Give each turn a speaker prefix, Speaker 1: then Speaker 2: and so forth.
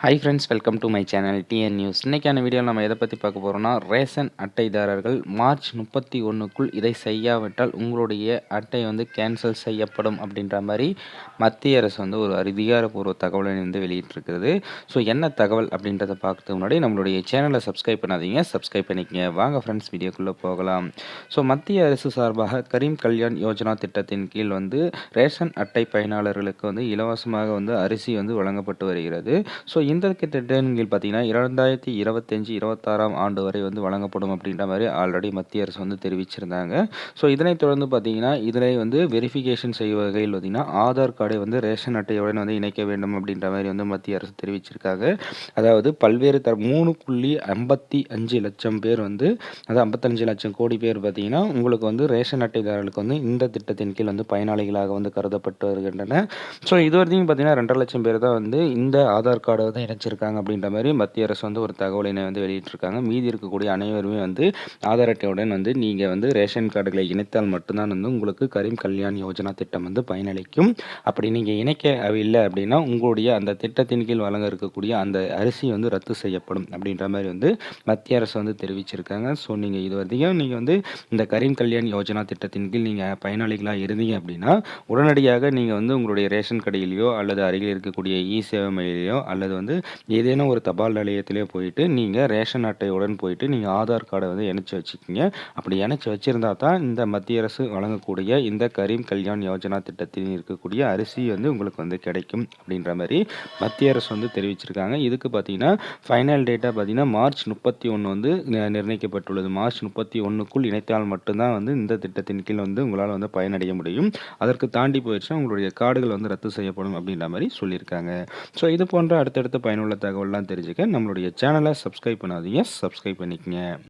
Speaker 1: Hi friends welcome to my channel TN news இன்றைக்கான வீடியோவில் நம்ம எதை பற்றி பார்க்க போகிறோம்னா ரேஷன் அட்டைதாரர்கள் மார்ச் முப்பத்தி ஒன்றுக்குள் இதை செய்யாவிட்டால் உங்களுடைய அட்டை வந்து கேன்சல் செய்யப்படும் அப்படின்ற மாதிரி மத்திய அரசு வந்து ஒரு அதிகாரப்பூர்வ தகவலை வந்து வெளியிட்டிருக்கிறது. ஸோ என்ன தகவல் அப்படின்றத பார்க்கறதுக்கு முன்னாடி நம்மளுடைய சேனலை சப்ஸ்கிரைப் பண்ணாதீங்க. சப்ஸ்கிரைப் பண்ணிக்கங்க. வாங்க ஃப்ரெண்ட்ஸ் வீடியோக்குள்ளே போகலாம். ஸோ மத்திய அரசு சார்பாக கரீம் கல்யாண் யோஜனா திட்டத்தின் கீழ் வந்து ரேஷன் அட்டை பயனாளர்களுக்கு வந்து இலவசமாக வந்து அரிசி வந்து வழங்கப்பட்டு வருகிறது. ஸோ இந்த திட்டங்கள் பார்த்தீங்கன்னா இரண்டாயிரத்தி இருபத்தஞ்சி இருபத்தாறாம் ஆண்டு வரை வந்து வழங்கப்படும் அப்படின்ற மாதிரி ஆல்ரெடி மத்திய அரசு வந்து தெரிவிச்சிருந்தாங்க. ஸோ இதனைத் தொடர்ந்து பார்த்தீங்கன்னா இதனை வந்து வெரிஃபிகேஷன் செய்யும் வகையில் பார்த்தீங்கன்னா ஆதார் கார்டை வந்து ரேஷன் அட்டையுடன் வந்து இணைக்க வேண்டும் அப்படின்ற மாதிரி வந்து மத்திய அரசு தெரிவிச்சிருக்காங்க. அதாவது பல்வேறு தர மூணு புள்ளி ஐம்பத்தி அஞ்சு லட்சம் பேர் வந்து அதாவது ஐம்பத்தஞ்சு லட்சம் கோடி பேர் பார்த்தீங்கன்னா உங்களுக்கு வந்து ரேஷன் அட்டைதாரர்களுக்கு வந்து இந்த திட்டத்தின் கீழ் வந்து பயனாளிகளாக வந்து கருதப்பட்டு வருகின்றன. ஸோ இது வரைக்கும் பார்த்தீங்கன்னா ரெண்டரை லட்சம் பேர் தான் வந்து இந்த ஆதார் கார்டை தான் இணைச்சிருக்காங்க அப்படின்ற மாதிரி மத்திய அரசு வந்து ஒரு தகவலினை வந்து வெளியிட்டிருக்காங்க. மீதி இருக்கக்கூடிய அனைவருமே வந்து ஆதார் அட்டையுடன் வந்து நீங்கள் வந்து ரேஷன் கார்டுகளை இணைத்தால் மட்டும்தான் வந்து உங்களுக்கு கரீம் கல்யாண் யோஜனா திட்டம் வந்து பயனளிக்கும். அப்படி நீங்கள் இணைக்க இல்லை அப்படின்னா உங்களுடைய அந்த திட்டத்தின் கீழ் வழங்க இருக்கக்கூடிய அந்த அரிசி வந்து ரத்து செய்யப்படும் அப்படின்ற மாதிரி வந்து மத்திய அரசு வந்து தெரிவிச்சிருக்காங்க. ஸோ நீங்கள் இது வரைக்கும் நீங்கள் வந்து இந்த கரீம் கல்யாண் யோஜனா திட்டத்தின் கீழ் நீங்கள் பயனாளிகளாக இருந்தீங்க அப்படின்னா உடனடியாக நீங்கள் வந்து உங்களுடைய ரேஷன் கடையிலையோ அல்லது அருகில் இருக்கக்கூடிய இ சேவை மையிலையோ அல்லது வந்து ஏதேனும் ஒரு தபால் நிலையத்திலே போயிட்டு நீங்கள் ரேஷன் அட்டையுடன் போயிட்டு நீங்கள் ஆதார் கார்டை வந்து இணைச்சி வச்சுக்கிங்க. அப்படி இணைச்சி வச்சுருந்தா தான் இந்த மத்திய அரசு வழங்கக்கூடிய இந்த கரீம் கல்யாண் யோஜனா திட்டத்தில் இருக்கக்கூடிய அரிசி வந்து உங்களுக்கு வந்து கிடைக்கும் அப்படின்ற மாதிரி மத்திய அரசு வந்து தெரிவிச்சிருக்காங்க. இதுக்கு பார்த்தீங்கன்னா ஃபைனல் டேட்டாக பார்த்தீங்கன்னா மார்ச் முப்பத்தி ஒன்று வந்து நிர்ணயிக்கப்பட்டுள்ளது. மார்ச் முப்பத்தி ஒன்றுக்குள் இணைத்தால் மட்டும்தான் வந்து இந்த திட்டத்தின் கீழ் வந்து உங்களால் வந்து பயனடைய முடியும். அதற்கு தாண்டி போயிடுச்சுன்னா உங்களுடைய கார்டுகள் வந்து ரத்து செய்யப்படும் அப்படின்ற மாதிரி சொல்லியிருக்காங்க. ஸோ இது போன்ற அடுத்தடுத்த பயனுள்ள தகவல்லாம் தெரிஞ்சுக்க நம்மளுடைய சேனலை சப்ஸ்கிரைப் பண்ணாதீங்க சப்ஸ்கிரைப் பண்ணிக்கங்க.